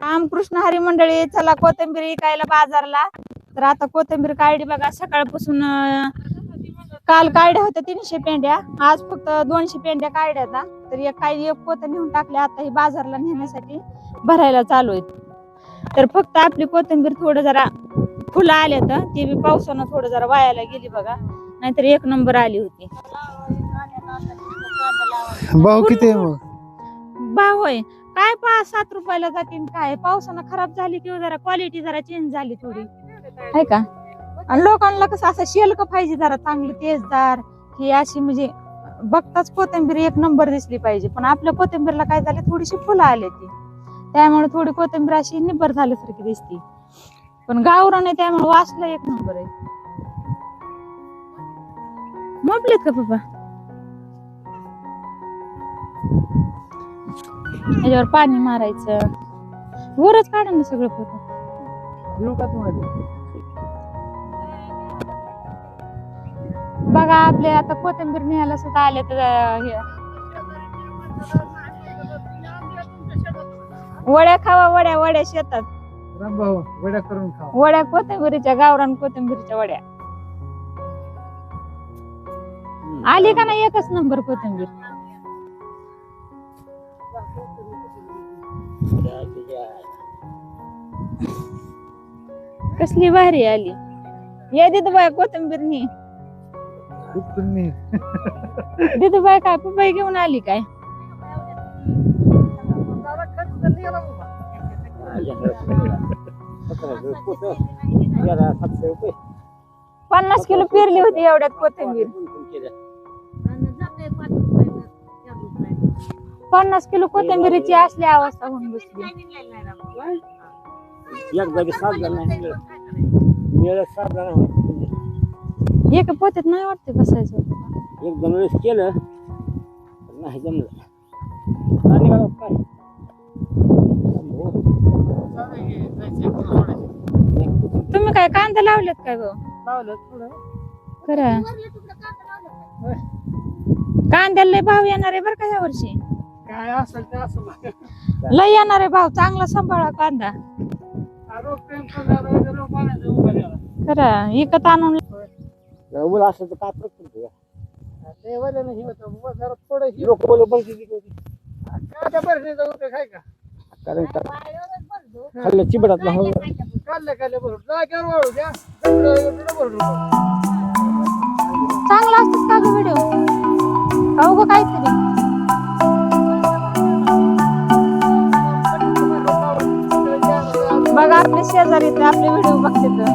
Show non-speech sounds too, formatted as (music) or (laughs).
रामकृष्ण हरी मंडळी चला कोथिंबीर विकायला बाजारला. तर आता कोथिंबीर काढली बघा सकाळपासून काल काढ्या होत्या तीनशे पेंड्या. आज फक्त दोनशे पेंड्या काढल्या आता तर एक काही एक पोत नेऊन टाकल्या आता ही बाजारला नेण्यासाठी भरायला चालू आहेत. तर फक्त आपली कोथिंबीर थोडं जरा फुलं आले तर ती बी पावसानं थोडं जरा वायाला गेली बघा. नाहीतर एक नंबर आली होती. भाऊ किती मग? भाव होय काय पाच सात रुपयाला जातील काय? पावसानं खराब झाली किंवा जरा क्वालिटी जरा चेंज झाली थोडी. आहे का? आणि लोकांना कसं असं शेलक पाहिजे जरा चांगली तेजदार. ही अशी म्हणजे बघताच कोथिंबीर एक नंबर दिसली पाहिजे. पण आपल्या कोथिंबीरला काय झालं? थोडीशी फुलं आली ती. त्यामुळे थोडी कोथिंबीर अशी निबर झाल्यासारखी दिसती. पण गावरान आहे त्यामुळे वाचलं एक नंबर आहे. मोबलेत का पप्पा? त्याच्यावर पाणी मारायचं. वरच काढा ना सगळं पोत येऊ का तुम्हाला बघा आपले आता कोथिंबीर न्यायला सुद्धा आले तर अं, हे. वड्या खावा वड्या वड्या शेतात. राम भाऊ वड्या करून खा वड्या कोथिंबीरीच्या गावरान कोथिंबीरच्या वड्या. आली का नाही एकच नंबर कोथिंबीर? (laughs) कसली भारी आली. ये दिदू बाय कोथिंबीर नी. तुम्ही दिदू बाय काय पपई घेऊन आली काय? पन्नास किलो पेरली होती एवढ्यात कोथिंबीर. पन्नास किलो कोथिंबीरीची असली अवस्था होऊन बसली. एक जागी सात जण वेळेस सात जण एका पोत्यात नाही वाटते बसायचं एक दोन वेळेस केलं पण नाही जमलं. निघालं काय? तुम्ही काय कांदा लावलेत काय भाऊ खरं? कांद्याला लय भाव येणार आहे बरं का ह्या वर्षी? काय असेल ते असं लय येणार आहे भाव चांगला सांभाळा कांदा. आरोप प्रेम करणारा लोक म्हणायचं उभा राहा. खरं विकत आणून उभं असलं तर काय फरक पडतो ते हे होतं, बुवा जरा थोडं हे लोक बोल परिस्थिती होती काय त्या परिस्थितीचा उपयोग आहे का? कारण खाल्लं हो जागेवर वाळू द्या. भरून. चांगला असतात का ग व्हिडिओ का उगं काहीतरी शेजारी ते आपले व्हिडिओ बघते तर.